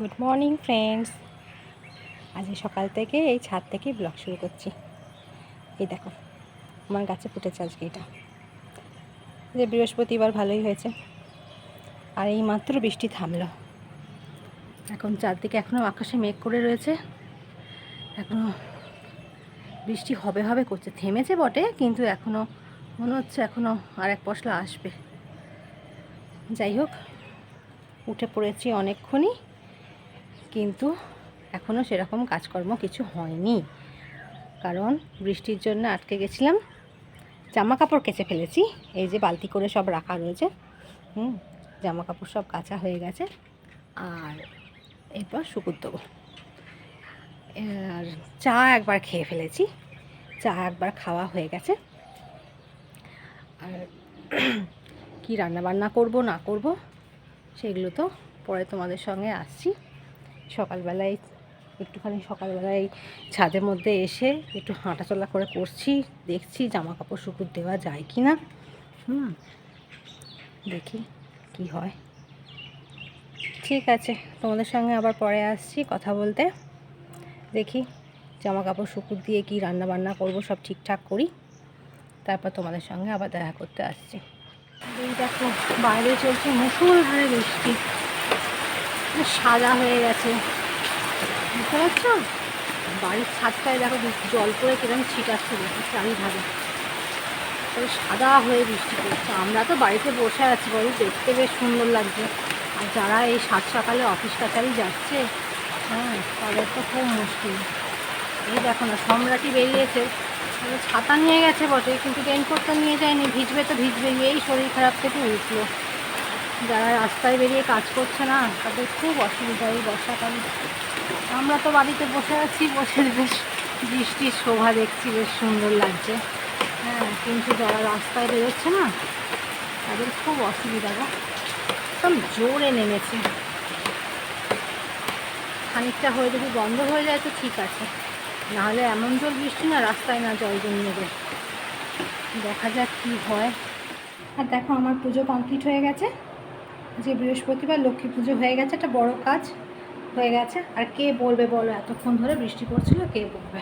Good morning friends আজ সকাল থেকে এই ছাদ থেকে ব্লগ শুরু করছি। এই দেখো, আমার গাছে ফুটেছে আজকে এটা। যে বৃহস্পতিবার, ভালোই হয়েছে। আর এই মাত্র বৃষ্টি থামলো। এখন চারদিকে এখনও আকাশে মেঘ করে রয়েছে। এখনও বৃষ্টি হবে হবে করছে। থেমেছে বটে, কিন্তু এখনও মনে হচ্ছে এখনও আর এক পশলা আসবে। যাই হোক, উঠে পড়েছি অনেকক্ষণই। কিন্তু এখনও সেরকম কাজকর্ম কিছু হয়নি। কারণ বৃষ্টির জন্য আটকে গেছিলাম। জামা কাপড় কেচে ফেলেছি। এই যে বালতি করে সব রাখা রয়েছে। হুম জামা কাপড় সব কাঁচা হয়ে গেছে। আর এরপর শুকুর দেবো। আর চা একবার খেয়ে ফেলেছি। চা একবার খাওয়া হয়ে গেছে। আর কি রান্নাবান্না করব, না করব, সেগুলো তো পরে তোমাদের সঙ্গে আসছি। সকালবেলায়, একটুখানি সকালবেলায় ছাদের মধ্যে এসে একটু হাঁটাচলা করে করছি, দেখছি জামা কাপড় শুকুর দেওয়া যায় কি না হুম, দেখি কি হয়। ঠিক আছে, তোমাদের সঙ্গে আবার পরে আসছি কথা বলতে। দেখি জামা কাপড় শুকুর দিয়ে কি রান্না বান্না করব, সব ঠিকঠাক করি। তারপর তোমাদের সঙ্গে আবার দেখা করতে আসছি। দেখো, বাইরে চলছে মুসুলধারে বৃষ্টি। সাদা হয়ে গেছে। বুঝতে পারছ? বাড়ির ছাদটায় দেখো জল পড়ে কীরকম ছিটাচ্ছে দেখো চারিধারে। তবে সাদা হয়ে বৃষ্টি পড়ছে। আমরা তো বাড়িতে বসে আছি বলো, দেখতে বেশ সুন্দর লাগছে। আর যারা এই সাত সকালে অফিস কাছারি যাচ্ছে হ্যাঁ তাদের তো খুব মুশকিল। এই দেখো না, সম্রাটি বেরিয়েছে। ছাতা নিয়ে গেছে বটে, কিন্তু রেনকোটটা নিয়ে যায়নি। ভিজবে তো ভিজবে এই শরীর খারাপ থেকে উঠল। যারা রাস্তায় বেরিয়ে কাজ করছে না, তাদের খুব অসুবিধা এই বর্ষাকালে। আমরা তো বাড়িতে বসে আছি, বসে বেশ বৃষ্টির শোভা দেখছি, বেশ সুন্দর লাগছে। হ্যাঁ কিন্তু যারা রাস্তায় বেরোচ্ছে না, তাদের খুব অসুবিধা গো। একদম জোরে নেমেছে। খানিকটা হয়ে যদি বন্ধ হয়ে যায় তো ঠিক আছে। নাহলে এমন জল বৃষ্টি না, রাস্তায় না জল জমিয়ে দেয় দেখা যাক কী হয়। আর দেখো, আমার পুজো কমপ্লিট হয়ে গেছে। যে বৃহস্পতিবার লক্ষ্মী পুজো হয়ে গেছে, একটা বড় কাজ হয়ে গেছে। আর কে বলবে বলো, এতক্ষণ ধরে বৃষ্টি পড়ছিল, কে বলবে?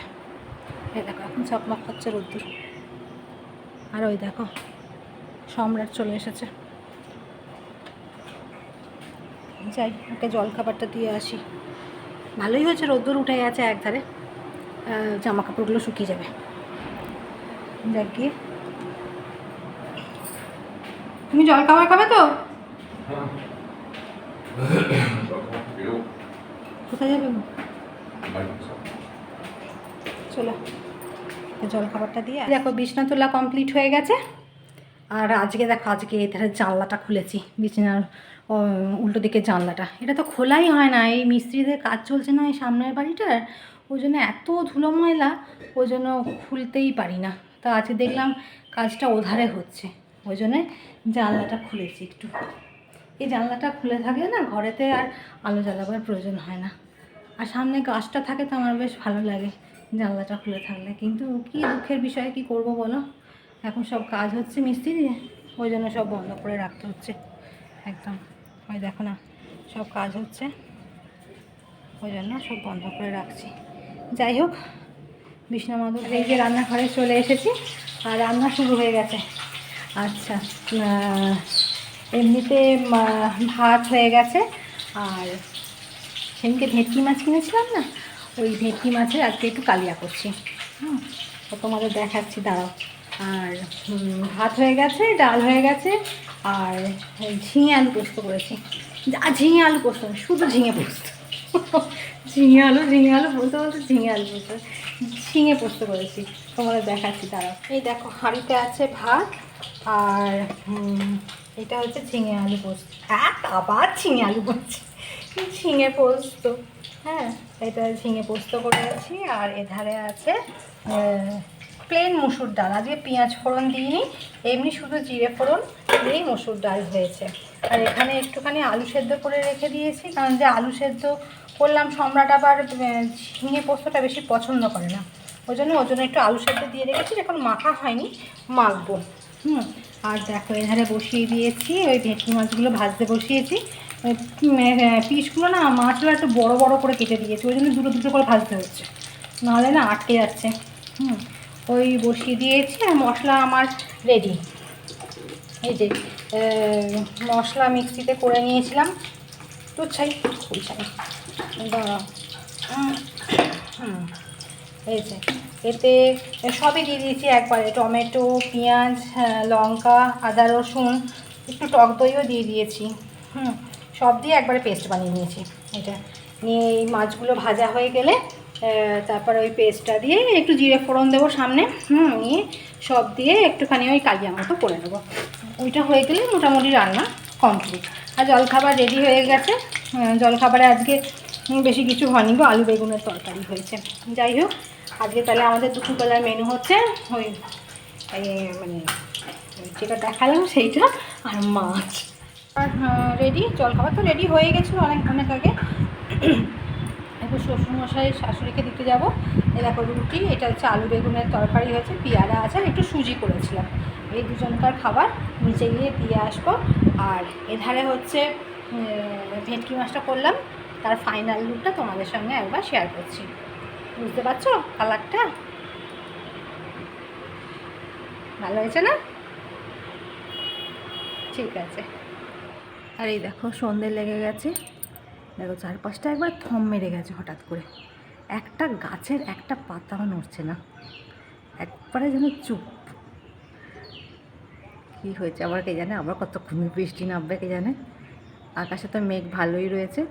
এই দেখো, এখন চকমক হচ্ছে রোদ্দুর। আর ওই দেখো, সম্রাট চলে এসেছে। যাই, ওকে জল খাবারটা দিয়ে আসি। ভালোই হয়েছে, রোদ্দুর উঠে গেছে একধারে। জামা কাপড়গুলো শুকিয়ে যাবে। যাক গিয়ে। তুমি জল খাবার খাবে তো? কোথায় যাবে চলো। জল খাবারটা দিয়ে দেখো বিছনা তোলা কমপ্লিট হয়ে গেছে। আর আজকে দেখো, আজকে এধারে জানলাটা খুলেছি। বিছানার উল্টো দিকে জানলাটা। এটা তো খোলাই হয় না। এই মিস্ত্রিদের কাজ চলছে না এই সামনের বাড়িটার। ওই জন্য এত ধুলো ময়লা, ওই জন্য খুলতেই পারি না। তা আজকে দেখলাম কাজটা ওধারে হচ্ছে। ওই জন্যে জানলাটা খুলেছি একটু। এই জানলাটা খুলে থাকলে না ঘরেতে আর আলো জ্বালাবার প্রয়োজন হয় না। আর সামনে গাছটা থাকে তো আমার বেশ ভালো লাগে জানলাটা খুলে থাকলে। কিন্তু কি দুঃখের বিষয় কি করব বলো? এখন সব কাজ হচ্ছে মিস্ত্রি ওই জন্য সব বন্ধ করে রাখতে হচ্ছে। একদম। ওই দেখো না, সব কাজ হচ্ছে। ওই জন্য সব বন্ধ করে রাখছি। যাই হোক, বিষ্ণু মাধব এই যে রান্নাঘরে চলে এসেছি, আর রান্না শুরু হয়ে গেছে। আচ্ছা এমনিতে ভাত হয়ে গেছে। আর সেদিনকে ভেটকি মাছ কিনেছিলাম না? ওই ভেটকি মাছের আজকে একটু কালিয়া করছি। হুম তোমাদের দেখাচ্ছি, দাঁড়াও। আর ভাত হয়ে গেছে, ডাল হয়ে গেছে, আর ঝিঙে আলু পোস্ত করেছি। ঝিঙে আলু পোস্ত শুধু ঝিঙে পোস্ত। ঝিঙে আলু ঝিঙে আলু বলতে বলতে ঝিঙে আলু পোস্ত। ঝিঙে পোস্ত করেছি। তোমাদের দেখাচ্ছি, দাঁড়াও। এই দেখো, হাঁড়িতে আছে ভাত আর এটা হচ্ছে ঝিঙে আলু পোস্ত। হ্যাঁ আবার ঝিঙে আলু পোস্ত। ঝিঙে পোস্ত? হ্যাঁ এটা ঝিঙে পোস্ত করে আছি। আর এধারে আছে প্লেন মুসুর ডাল। আজকে পেঁয়াজ ফোড়ন দিইনি, এমনি শুধু জিরে ফোড়ন দিয়েই মসুর ডাল হয়েছে। আর এখানে একটুখানি আলু সেদ্ধ করে রেখে দিয়েছি, কারণ যে আলু সেদ্ধ করলাম সম্রাট আবার ঝিঙে পোস্তটা বেশি পছন্দ করে না। ওই জন্য ওই জন্য একটু আলু সেদ্ধ দিয়ে রেখেছি, এখন মাখা হয়নি, মাখবো। হুম, আর দেখো, এধারে বসিয়ে দিয়েছি, ওই ভেটকি মাছগুলো ভাজতে বসিয়েছি। পিসগুলো না মাছগুলো একটু বড় বড় করে কেটে দিয়েছি, ওই জন্য দুটো দুটো করে ভাজতে হচ্ছে। নাহলে না আটকে যাচ্ছে। হুম, ওই বসিয়ে দিয়েছি, আর মশলা আমার রেডি এই যে মশলা মিক্সিতে করে নিয়েছিলাম। তো হুম, এই যে। এতে সবই দিয়ে দিয়েছি একবারে টমেটো পেঁয়াজ হ্যাঁ, লঙ্কা আদা রসুন একটু টক দইও দিয়ে দিয়েছি হুম সব দিয়ে একবারে পেস্ট বানিয়ে নিয়েছি এটা। নিয়ে এই মাছগুলো ভাজা হয়ে গেলে তারপরে ওই পেস্টটা দিয়ে একটু জিরে ফোড়ন দেবো সামনে হুম নিয়ে সব দিয়ে একটুখানি ওই কালিয়া মতো করে নেব। ওইটা হয়ে গেলে মোটামুটি রান্না কমপ্লিট। আর জলখাবার রেডি হয়ে গেছে জলখাবারে আজকে বেশি কিছু হয়নি গো আলু বেগুনের তরকারি হয়েছে। যাই হোক আজকে তাহলে আমাদের দুপুরবেলার মেনু হচ্ছে ওই মানে যেটা দেখালাম সেইটা আর মাছ। আর রেডি জলখাবার তো রেডি হয়ে গেছিল অনেক অনেক আগে। একটু শ্বশুরমশাই শাশুড়িকে দিতে যাব। দেখো রুটি, এটা হচ্ছে আলু বেগুনের তরকারি হয়েছে, পেয়ারা আছে একটু সুজি করেছিলাম। এই দুজনকার খাবার, নিচে গিয়ে দিয়ে আসব। আর এধারে হচ্ছে ভেটকি মাছটা করলাম। তার ফাইনাল লুকটা তোমাদের সঙ্গে একবার শেয়ার করছি। বুঝতে পারছ কালারটা? ভালো হয়েছে না? ঠিক আছে। আর এই দেখো, সন্ধে লেগে গেছে। দেখো, চারপাশটা একবার থম মেরে গেছে হঠাৎ করে। একটা গাছের একটা পাতাও নড়ছে না। একবারে যেন চুপ। কী হয়েছে আবার কে জানে? আবার কতক্ষণ বৃষ্টি নামবে কে জানে? আকাশে তো মেঘ ভালোই রয়েছে।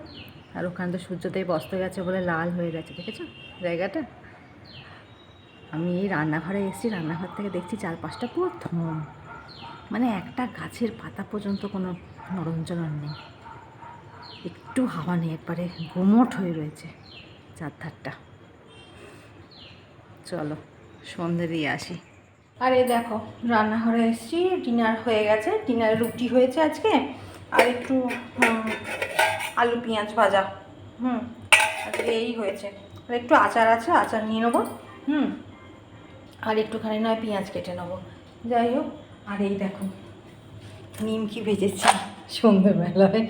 আর ওখানে তো সূর্যদেব অস্ত গেছে বলে লাল হয়ে গেছে, দেখেছ? জায়গাটা? আমি এই রান্নাঘরে এসেছি, রান্নাঘর থেকে দেখছি চারপাশটা পুরো থম মানে একটা গাছের পাতা পর্যন্ত কোনো নরঞ্চলন নেই। একটু হাওয়া নেই, একবারে গুমোট হয়ে রয়েছে চারধারটা। চলো, সন্ধে দিয়ে আসি। আর দেখো, রান্নাঘরে এসেছি, ডিনার হয়ে গেছে, ডিনারে রুটি হয়েছে আজকে। আর একটু আলু পেঁয়াজ ভাজা, হুম, আজকে এই হয়েছে। আর একটু আচার আছে, আচার নিয়ে নেব। হুম। আর একটুখানি নয়, পেঁয়াজ কেটে নেব। যাই হোক, আর এই দেখো, নিমকি ভেজেছি সন্ধ্যেবেলায়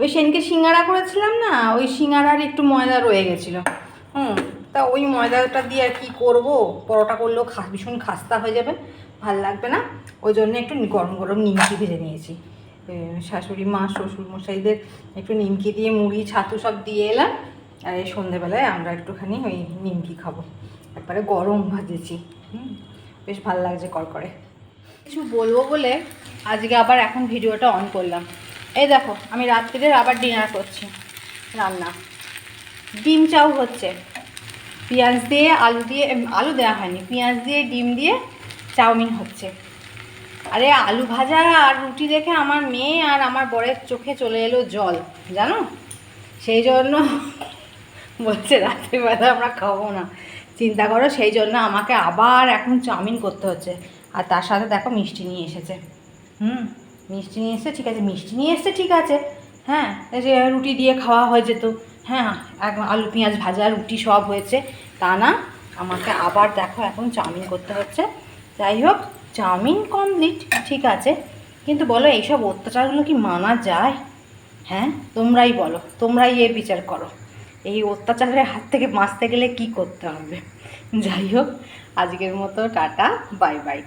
ওই সেনকে সিঙ্গারা করেছিলাম না, ওই সিঙ্গারার একটু ময়দা রয়ে গেছিল। হুম, তা ওই ময়দাটা দিয়ে আর কি করব? পরোটা করলেও খা, ভীষণ খাস্তা হয়ে যাবে, ভালো লাগবে না। ওই জন্য একটু গরম গরম নিমকি ভেজে নিয়েছি। শাশুড়ি মা শ্বশুর মশাইদের একটু নিমকি দিয়ে, মুড়ি, ছাতু সব দিয়ে এলাম। আর এই সন্ধেবেলায় আমরা একটুখানি ওই নিমকি খাব। একবারে গরম ভাজেছি। হুম, বেশ ভালো লাগছে কড়কড়ে। কিছু বলব বলে আজকে আবার এখন ভিডিওটা অন করলাম। এই দেখো, আমি রাত্রিরে আবার ডিনার করছি, রান্না। ডিম চাউ হচ্ছে। পেঁয়াজ দিয়ে আলু দিয়ে আলু দেওয়া হয়নি, পেঁয়াজ দিয়ে, ডিম দিয়ে চাউমিন হচ্ছে। আরে আলু ভাজা আর রুটি দেখে আমার মেয়ে আর আমার বরের চোখে চলে এলো জল, জানো? সেই জন্য বলছে, রাত্রিবেলা আমরা খাব না। চিন্তা করো, সেই জন্য আমাকে আবার এখন চাউমিন করতে হচ্ছে। আর তার সাথে দেখো মিষ্টি নিয়ে এসেছে। হুম, মিষ্টি নিয়ে এসেছে, ঠিক আছে, মিষ্টি নিয়ে এসেছে, ঠিক আছে। হ্যাঁ যে রুটি দিয়ে খাওয়া হয়ে যেত। হ্যাঁ আলু, পেঁয়াজ ভাজা, রুটি সব হয়েছে। তা না, আমাকে আবার দেখো এখন চাউমিন করতে হচ্ছে। যাই হোক, চাউমিন কমপ্লিট ঠিক আছে। কিন্তু বলো, এইসব অত্যাচারগুলো কি মানা যায়? হ্যাঁ তোমরাই বলো, তোমরাই এ বিচার করো। এই অত্যাচারের হাত থেকে বাঁচতে গেলে কি করতে হবে? যাই হোক, আজকের মতো টাটা, বাই বাই।